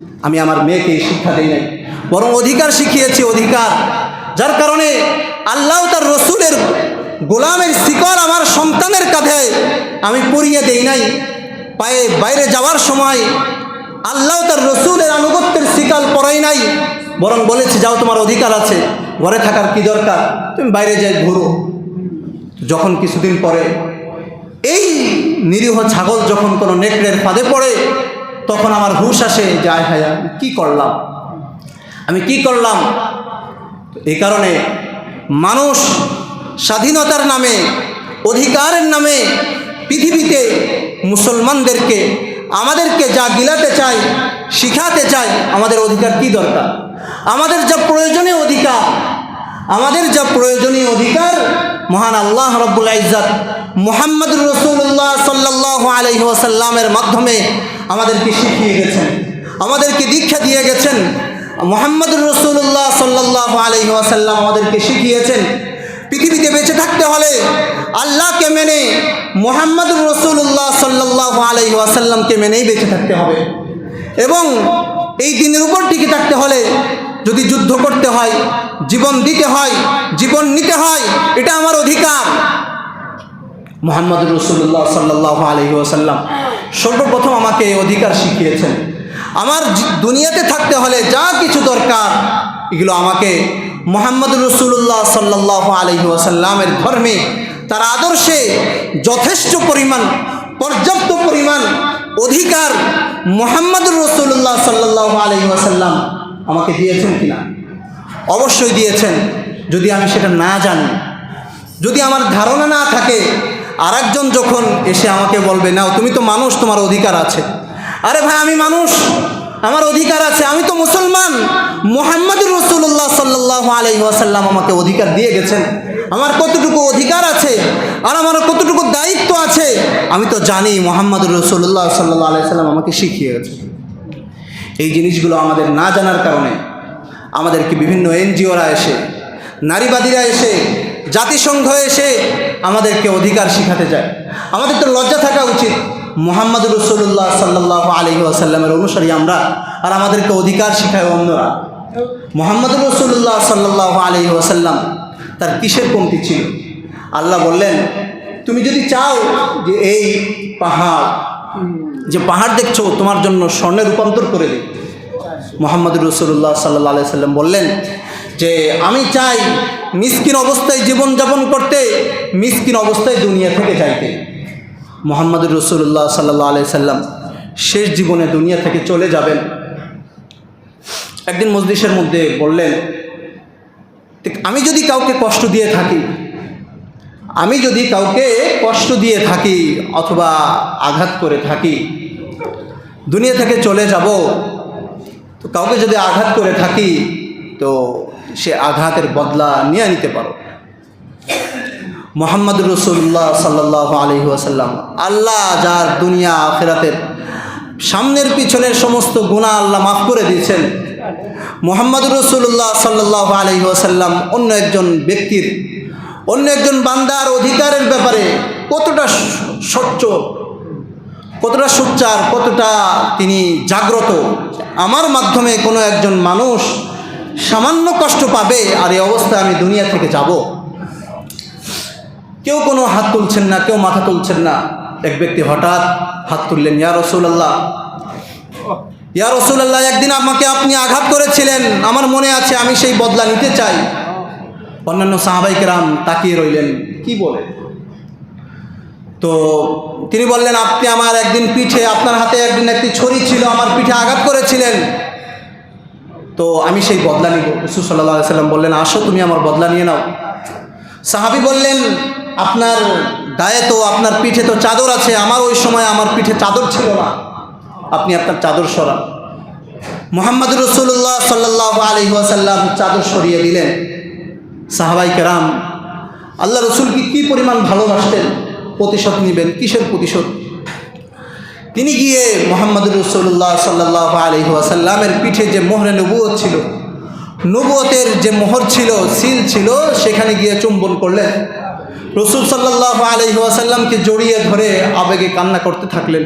আমি আমার মেয়েকে শিক্ষা দিই নাই। বরং অধিকার শিখিয়েছি, অধিকার। যার কারণে আল্লাহ তার রসুলের গোলামের শিকল আমার সন্তানের কাঁধে আমি পরিয়ে দেই নাই। পায়ে বাইরে যাওয়ার সময় আল্লাহ তার রসুলের আনুগত্যের শিকাল পরাই নাই। বরং বলেছে, যাও তোমার অধিকার আছে, ঘরে থাকার কি দরকার? তুমি বাইরে যাই, ঘুরো। যখন কিছুদিন পরে এই নিরীহ ছাগল যখন কোনো নেকড়ের ফাঁদে পড়ে তখন আমার হুশ আসে যে, আয় হায়, আমি কী করলাম? আমি কি করলাম? এই কারণে মানুষ স্বাধীনতার নামে, অধিকারের নামে পৃথিবীতে মুসলমানদেরকে, আমাদেরকে যা গিলাতে চায়, শিখাতে চায়, আমাদের অধিকার কি দরকার? আমাদের যা প্রয়োজনীয় অধিকার আমাদের যা প্রয়োজনীয় অধিকার, মহান আল্লাহ রব্বুল ইজ্জত মোহাম্মদ রসুল্লাহ সাল্লাহ আলহি ওসাল্লামের মাধ্যমে আমাদেরকে শিখিয়ে গেছেন, আমাদেরকে দীক্ষা দিয়ে গেছেন মোহাম্মদ রসুল্লাহ সাল্লাহ আলহি ওয়াসাল্লাম আমাদেরকে শিখিয়েছেন। পৃথিবীতে বেঁচে থাকতে হলে আল্লাহকে মেনে মোহাম্মদ রসুল্লাহ সাল্লাহ আলহি ওয়াসাল্লামকে মেনেই বেঁচে থাকতে হবে। এবং এই দিনের উপর টিকে থাকতে হলে যদি যুদ্ধ করতে হয় জীবন দিতে হয়, জীবন নিতে হয়, এটা আমার অধিকার। মোহাম্মদ রসুল্লাহ সাল্লাহ আলহি ওসাল্লাম সর্বপ্রথম আমাকে এই অধিকার শিখিয়েছেন। আমার দুনিয়াতে থাকতে হলে যা কিছু দরকার, এগুলো আমাকে মোহাম্মদ রসুল্লাহ সাল্লাহ আলহি ওসাল্লামের ধর্মে, তার আদর্শে যথেষ্ট পরিমাণ, পর্যাপ্ত পরিমাণ অধিকার মোহাম্মদ রসুল্লাহ সাল্লাহ আলহি ওসাল্লাম আমাকে দিয়েছেন কিনা? অবশ্যই দিয়েছেন, যদি আমি সেটা না জানি। যদি আমার ধারণা না থাকে আর যখন এসে আমাকে বলবে, নাও, তুমি তো মানুষ, তোমার অধিকার আছে। আরে ভাই, আমি মানুষ, আমার অধিকার আছে, আমি তো মুসলমান। মোহাম্মদ রসুল্লাহ সাল্লাহ আলহি আসাল্লাম আমাকে অধিকার দিয়ে গেছেন। আমার কতটুকু অধিকার আছে, আর আমার কতটুকু দায়িত্ব আছে, আমি তো জানি মোহাম্মদ রসুল্লাহ সাল্লাহ আলাইসাল্লাম আমাকে শিখিয়ে গেছে এই জিনিসগুলো আমাদের না জানার কারণে আমাদেরকে বিভিন্ন এনজিওরা এসে, নারীবাদীরা এসে, জাতিসংঘ এসে আমাদেরকে অধিকার শিখাতে যায়। আমাদের তো লজ্জা থাকা উচিত। মোহাম্মদ রসুল্লাহ সাল্লাহ আলহি আসাল্লামের অনুসারী আমরা, আর আমাদেরকে অধিকার শিখায় অন্যরা। মোহাম্মদ রসুল্লাহ সাল্লাহ আলহি আসাল্লাম তার কিসের কমতি ছিল? আল্লাহ বললেন, তুমি যদি চাও যে এই পাহাড়, যে পাহাড় দেখছ, তোমার জন্য স্বর্ণে রূপান্তর করে দিই। মোহাম্মদ রসুল্লাহ সাল্লাহ সাল্লাম বললেন যে, আমি চাই মিসকিন অবস্থায় জীবনযাপন করতে, মিসকিন অবস্থায় দুনিয়া থেকে যাইতে। মোহাম্মদ রসুল্লাহ সাল্লাহ আলাই সাল্লাম শেষ জীবনে দুনিয়া থেকে চলে যাবেন। একদিন মজলিসের মধ্যে বললেন আমি যদি কাউকে কষ্ট দিয়ে থাকি, আমি যদি কাউকে কষ্ট দিয়ে থাকি অথবা আঘাত করে থাকি, দুনিয়া থেকে চলে যাব কাউকে যদি আঘাত করে থাকি, তো সে আঘাতের বদলা নিয়ে নিতে পারো। মোহাম্মদ রসুল্লাহ সাল্লাহ আলহি আসাল্লাম আল্লাহ যার দুনিয়া আখেরাতের সামনের পিছনের সমস্ত গুণা আল্লাহ মাফ করে দিয়েছেন। মোহাম্মদ রসুল্লাহ সাল্লাহ আলহি আসাল্লাম অন্য একজন ব্যক্তির, অন্য একজন বান্দার অধিকারের ব্যাপারে কতটা স্বচ্ছ কতটা সোচ্চার, কতটা তিনি জাগ্রত। আমার মাধ্যমে কোনো একজন মানুষ সামান্য কষ্ট পাবে আর এই অবস্থায় আমি দুনিয়া থেকে যাব। কেউ কোনো হাত তুলছেন না, কেউ মাথা তুলছেন না। এক ব্যক্তি হঠাৎ হাত তুললেন, ইয়া রসুল্লাহ ইয়া রসুল্লাহ একদিন আমাকে আপনি আঘাত করেছিলেন। আমার মনে আছে আমি সেই বদলা নিতে চাই। অন্যান্য সাহাবাইকেরাম তাকিয়ে রইলেন, কি বলে? তো তিনি বললেন, আপনি আমার একদিন পিঠে, আপনার হাতে একদিন একটি ছড়ি ছিল, আমার পিঠে আঘাত করেছিলেন। তো আমি সেই বদলা নিব। রসুল সাল্লাহ সাল্লাম বললেন, আসো, তুমি আমার বদলা নিয়ে নাও। সাহাবি বললেন, আপনার গায়ে তো, আপনার পিঠে তো চাদর আছে, আমার ওই সময় আমার পিঠে চাদর ছিল না। আপনি আপনার চাদর সরান। মোহাম্মদ রসুল্লাহ সাল্লাহ আলহি আসাল্লাম চাদর সরিয়ে দিলেন। সাহাবাই কেরাম, আল্লাহ রসুলকে কী পরিমাণ ভালোবাসতেন? প্রতিশোধ নেবেন? কিসের প্রতিশোধ? তিনি গিয়ে মোহাম্মদ রসুল্লাহ সাল্লাহ আলহি আসাল্লামের পিঠে যে মোহরে নবুয়ত ছিল, নবুয়তের যে মোহর ছিল, সিল ছিল, সেখানে গিয়ে চুম্বন করলেন। রসুল সাল্লাহ আলহি আসাল্লামকে জড়িয়ে ধরে আবেগে কান্না করতে থাকলেন।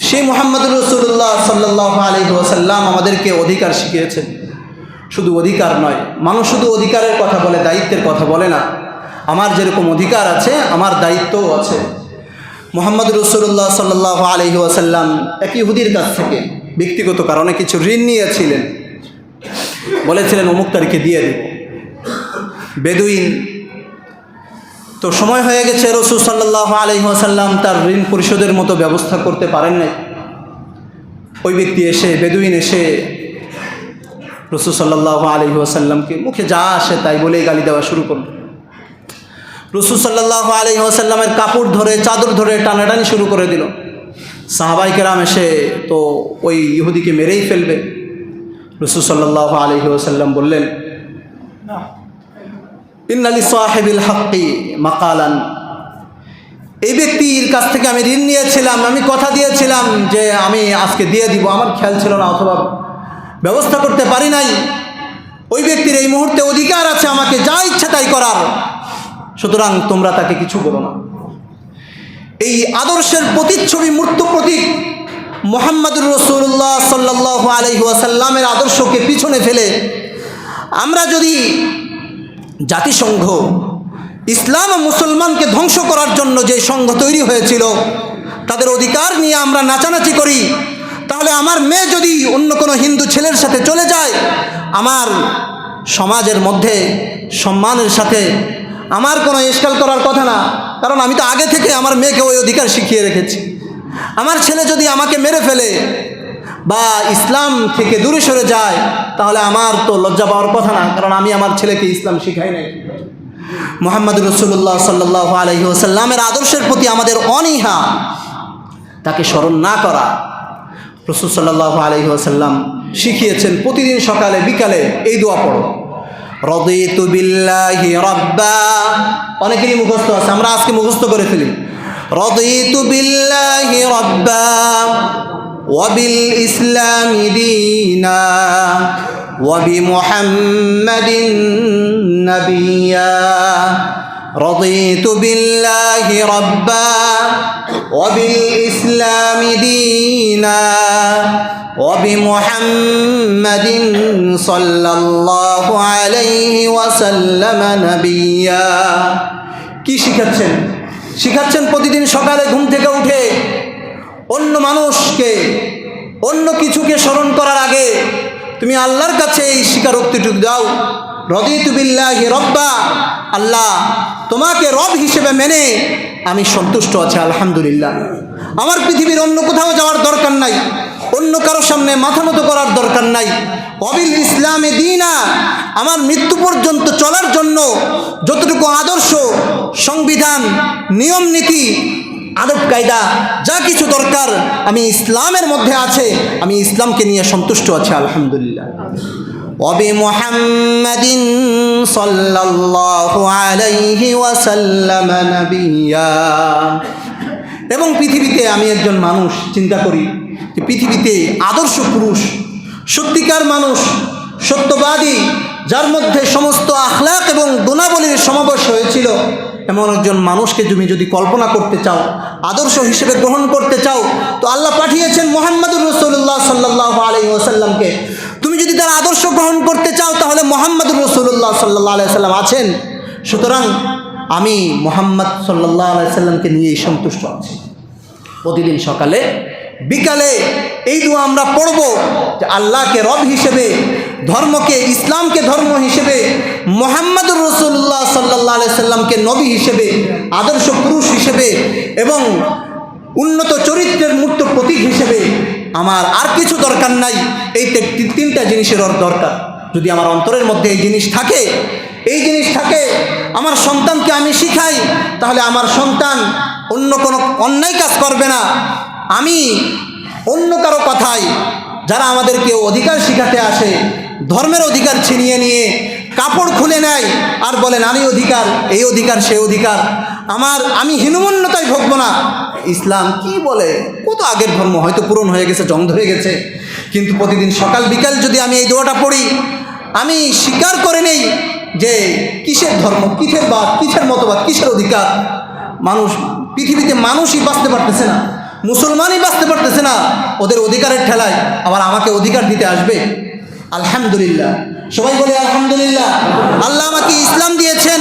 সেই মোহাম্মদ রসুল্লাহ সাল্লাহ আলহি ওসাল্লাম আমাদেরকে অধিকার শিখিয়েছেন। শুধু অধিকার নয়, মানুষ শুধু অধিকারের কথা বলে, দায়িত্বের কথা বলে না। আমার যেরকম অধিকার আছে, আমার দায়িত্বও আছে। মোহাম্মদ রসুল্লাহ সাল্লাহ আলহি ওয়াসাল্লাম এক ইহুদির কাছ থেকে ব্যক্তিগত কারণে কিছু ঋণ নিয়েছিলেন। বলেছিলেন অমুক তারিখে দিয়ে দেব বেদুইন, তো সময় হয়ে গেছে, রসুল সাল্লাহ আলহি ওয়াসাল্লাম তার ঋণ পরিশোধের মতো ব্যবস্থা করতে পারেন নাই। ওই ব্যক্তি এসে, বেদুইন এসে রসুল সাল্লাহ আলহি ওয়াসাল্লামকে মুখে যা আসে তাই বলেই গালি দেওয়া শুরু করল। রসুল সাল্লাহ আলহি ওয়াসাল্লামের কাপড় ধরে, চাদর ধরে টানাটানি শুরু করে দিল। সাহাবাইকেরাম এসে তো ওই ইহুদিকে মেরেই ফেলবে। রসুল সাল্লাহ আলহি ওসাল্লাম বললেন ইন্নালি সাহেবিল হাক্কি মাকালান। এই ব্যক্তির কাছ থেকে আমি ঋণ নিয়েছিলাম, আমি কথা দিয়েছিলাম যে আমি আজকে দিয়ে দিব, আমার খেয়াল ছিল না অথবা ব্যবস্থা করতে পারি নাই। ওই ব্যক্তির এই মুহূর্তে অধিকার আছে আমাকে যা ইচ্ছা তাই করার। সুতরাং তোমরা তাকে কিছু বলো না। এই আদর্শের প্রতিচ্ছবি, মূর্ত প্রতীক মোহাম্মদুর রসুল্লাহ সাল্লাহ আলহি ওয়াসাল্লামের আদর্শকে পিছনে ফেলে আমরা যদি জাতিসংঘ, ইসলাম ও মুসলমানকে ধ্বংস করার জন্য যে সংঘ তৈরি হয়েছিল, তাদের অধিকার নিয়ে আমরা নাচানাচি করি, তাহলে আমার মেয়ে যদি অন্য কোনো হিন্দু ছেলের সাথে চলে যায়, আমার সমাজের মধ্যে সম্মানের সাথে আমার কোনো ইস্কাল করার কথা না। কারণ আমি তো আগে থেকে আমার মেয়েকে ওই অধিকার শিখিয়ে রেখেছি। আমার ছেলে যদি আমাকে মেরে ফেলে বা ইসলাম থেকে দূরে সরে যায়, তাহলে আমার তো লজ্জা পাওয়ার কথা না। কারণ আমি আমার ছেলেকে ইসলাম শিখাই নাই। মোহাম্মদ রসুল্লাহ সাল্লাহ আলহি ওসাল্লামের আদর্শের প্রতি আমাদের অনীহা, তাকে স্মরণ না করা রসুল সাল্লাহ আলহি ওসাল্লাম শিখিয়েছেন প্রতিদিন সকালে, বিকালে এই দোয়া পড়ো। রদিতু বিল্লাহি রব্বা অনেকেরই মুখস্থ আছে আমরা আজকে মুখস্থ করে ফেলি রদিতু বিল্লাহি রব্বা وبالإسلام دينا وبمحمد نبيا رضيت بالله ربا وبالإسلام دينا وبمحمد صلى الله عليه وسلم نبيا কি শিখাচ্ছেন শিখাচ্ছেন প্রতিদিন সকালে ঘুম থেকে উঠে অন্য মানুষকে অন্য কিছুকে স্মরণ করার আগে তুমি আল্লাহর কাছে এই স্বীকারোক্তিটুকু দাও রদিতুবিল্লাহ রব্বা আল্লাহ তোমাকে রব হিসেবে মেনে আমি সন্তুষ্ট আছি আলহামদুলিল্লাহ আমার পৃথিবীর অন্য কোথাও যাওয়ার দরকার নাই অন্য কারও সামনে মাথা মতো করার দরকার নাই। অবিল ইসলামে দিনা, আমার মৃত্যু পর্যন্ত চলার জন্য যতটুকু আদর্শ, সংবিধান, নিয়ম, নীতি, আদব, কায়দা, যা কিছু দরকার আমি ইসলামের মধ্যে আছে, আমি ইসলামকে নিয়ে সন্তুষ্ট আছি, আলহামদুলিল্লাহ। অবি মোহাম্মদিন এবং পৃথিবীতে আমি একজন মানুষ, চিন্তা করি। পৃথিবীতে আদর্শ পুরুষ, সত্যিকার মানুষ, সত্যবাদী, যার মধ্যে সমস্ত আখলাক এবং গুণাবলীর সমাবেশ হয়েছিল, এমন একজন মানুষকে তুমি যদি কল্পনা করতে চাও, আদর্শ হিসেবে গ্রহণ করতে চাও, তো আল্লাহ পাঠিয়েছেন মোহাম্মদুর রসুল্লাহ সাল্লাহ আলহি ওসাল্লামকে তুমি যদি তার আদর্শ গ্রহণ করতে চাও, তাহলে মোহাম্মদুর রসুল্লাহ সাল্লাহ আলাইসাল্লাম আছেন। সুতরাং আমি মোহাম্মদ সাল্লাহ আলাইসাল্লামকে নিয়েই সন্তুষ্ট আছি। প্রতিদিন সকালে বিকালে এই দোয়া আমরা পড়ব যে আল্লাহকে রব হিসেবে, ধর্মকে, ইসলামকে ধর্ম হিসেবে, মোহাম্মদুর রসুল্লাহ সাল্লাহ সাল্লামকে নবী হিসেবে, আদর্শ পুরুষ হিসেবে এবং উন্নত চরিত্রের মূর্ত প্রতীক হিসেবে আমার আর কিছু দরকার নাই। এই তিনটা জিনিসের দরকার। যদি আমার অন্তরের মধ্যে এই জিনিস থাকে, এই জিনিস থাকে, আমার সন্তানকে আমি শিখাই, তাহলে আমার সন্তান অন্য কোনো অন্যায় কাজ করবে না। আমি অন্য কারও কথায় যারা আমাদেরকে অধিকার শিখাতে আসে, ধর্মের অধিকার ছিনিয়ে নিয়ে কাপড় খুলে নেয় আর বলে, নারী অধিকার, এই অধিকার, সে অধিকার। আমার, আমি হীনমন্যতায় ভোগব না। ইসলাম কি বলে? কত আগের ধর্ম? হয়তো পূরণ হয়ে গেছে জং ধরে গেছে। কিন্তু প্রতিদিন সকাল, বিকাল যদি আমি এই দোয়াটা পড়ি, আমি স্বীকার করে নেই যে কিসের ধর্ম, কিসের বাদ, কিসের মতবাদ, কিসের অধিকার? মানুষ, পৃথিবীতে মানুষই বাঁচতে পারতেছে না। মুসলমানই বাঁচতে পারতেছে না। ওদের অধিকারের ঠেলায় আবার আমাকে অধিকার দিতে আসবে। আলহামদুলিল্লাহ। সবাই বলে আলহামদুলিল্লাহ। আল্লাহ আমাকে ইসলাম দিয়েছেন,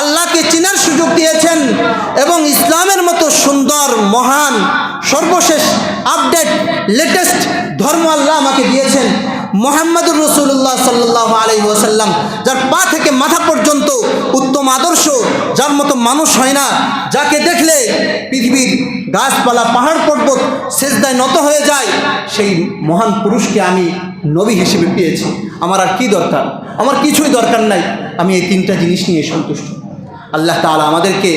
আল্লাহকে চিনার সুযোগ দিয়েছেন এবং ইসলামের মতো সুন্দর, মহান, সর্বশেষ আপডেট লেটেস্ট ধর্ম আল্লাহ আমাকে দিয়েছেন। মোহাম্মদুর রসুল্লাহ সাল্লাহ আলাই ওসাল্লাম যার পা থেকে মাথা পর্যন্ত উত্তম আদর্শ, যার মতো মানুষ হয় না, যাকে দেখলে পৃথিবীর গাছপালা, পাহাড় পর্বত সেজদায় নত হয়ে যায়, সেই মহান পুরুষকে আমি নবী হিসেবে পেয়েছি। আমার আর কি দরকার? আমার কিছুই দরকার নাই। আমি এই তিনটা জিনিস নিয়ে সন্তুষ্ট। আল্লাহ তাআলা আমাদেরকে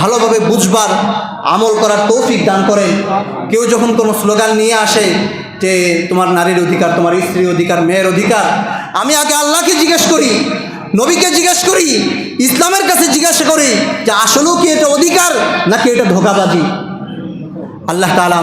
ভালোভাবে বুঝবার, আমল করার তৌফিক দান করেন। কেউ যখন কোনো স্লোগান নিয়ে আসে যে তোমার নারীর অধিকার, তোমার স্ত্রীর অধিকার, মেয়ের অধিকার, আমি আগে আল্লাহকে জিজ্ঞেস করি, নবীকে জিজ্ঞেস করি, ইসলামের কাছে জিজ্ঞাসা করি যে আসলেও কি এটা অধিকার নাকি এটা ধোকাবাজি? আল্লাহ তাআলা